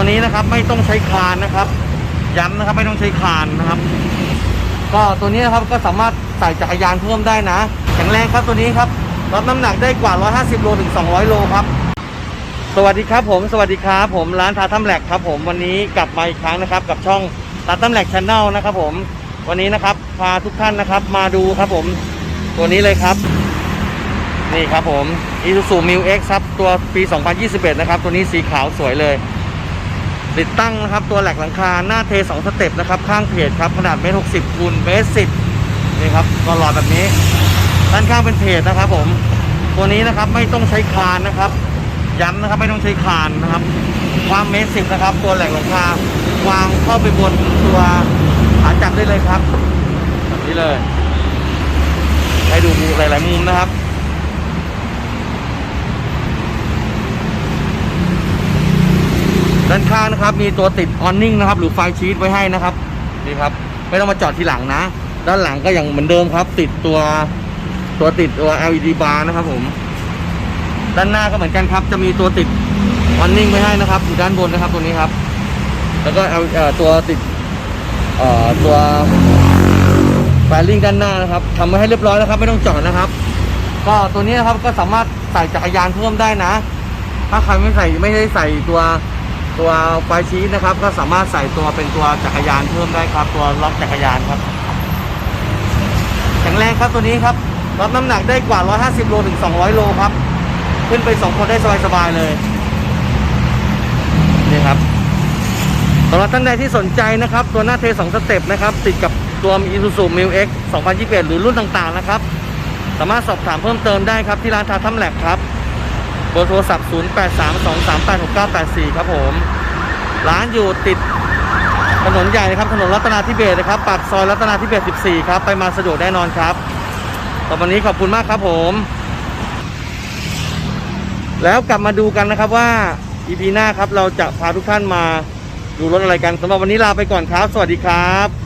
ตัวนี้นะครับไม่ต้องใช้คานนะครับ ย้ำนะครับไม่ต้องใช้คานนะครับ ก็ตัวนี้นะครับก็สามารถใส่จักรยานเพิ่มได้นะแข็งแรงครับตัวนี้ครับรับน้ำหนักได้กว่า 150 โลถึง 200 โลครับ สวัสดีครับผม สวัสดีครับผมร้านทาทัมแหลกครับผมวันนี้กลับมาอีกครั้งนะครับ กับช่องทาทัมแหลกชาแนลนะครับผมวันนี้นะครับพาทุกท่านนะครับ มาดูครับผม ตัวนี้เลยครับ นี่ครับผม Isuzu Mu X ครับตัวปี 2021 นะครับ ตัวนี้สีขาวสวยเลย ติดตั้งนะครับตัวแหลกหลังคาหน้าเท2สเต็ปนะครับ ข้างเพจครับขนาดเมตรหกสิบคูณเมตรสิบนี่ครับก็หลอดแบบนี้ ด้านข้างเป็นเพจนะครับผมตัวนี้นะครับไม่ต้องใช้คานนะครับย้ำนะครับไม่ต้องใช้คานนะครับ ความเมตรสิบนะครับ ตัวแหลกหลังคาวางเข้าไปบนตัวขาจับได้เลยครับแบบนี้เลย ให้ดูหลายๆมุมนะครับ ด้านข้างนะครับ มีตัวติดออนนิ่งนะครับ หรือไฟชีตไว้ให้นะครับนี่ครับ ไม่ต้องมาจอดทีหลังนะ ด้านหลังก็ยังเหมือนเดิมครับ ติดตัวตัวติดตัว LED bar นะครับ ผม ด้านหน้าก็เหมือนกันครับ จะมีตัวติดออนนิ่งไว้ให้นะครับอยู่ด้านบนนะครับตัวนี้ครับ แล้วก็เอาเอ่อตัวติดเอ่อตัวแฟลิงด้านหน้านะครับทำไว้ให้เรียบร้อยแล้วครับ ไม่ต้องจอดนะครับ ก็ตัวนี้นะครับก็สามารถใส่จักรยานเพิ่มได้นะ ถ้าใครไม่ใส่ไม่ได้ใส่ตัว ตัวไฟชีสนะครับ ก็สามารถใส่ตัวเป็นตัวจักรยานเพิ่มได้ครับ ตัวล็อกจักรยานครับแข็งแรงครับตัวนี้ครับรับน้ำหนักได้กว่า 150 โลถึง 200 โลครับ ขึ้นไปสองคนได้สบายๆเลยนี่ครับสำหรับท่านใดที่สนใจนะครับ ตัวหน้าเทสองสเต็ปนะครับ ติดกับตัว Isuzu Mu X 2021 หรือรุ่นต่างๆนะครับ สามารถสอบถามเพิ่มเติมได้ครับ ที่ร้านทาทัมแหลกครับ เบอร์โทรศัพท์ 0832386984 ครับผม ร้านอยู่ติดถนนใหญ่นะครับถนนรัตนาธิเบศนะครับปากซอยรัตนาธิเบศ14 ครับไปมาสะดวกแน่นอนครับต่อวันนี้ขอบคุณมากครับผม แล้วกลับมาดูกันนะครับว่า EP หน้าครับเราจะพาทุกท่านมาดูรถอะไรกันสำหรับวันนี้ลาไปก่อนครับ สวัสดีครับ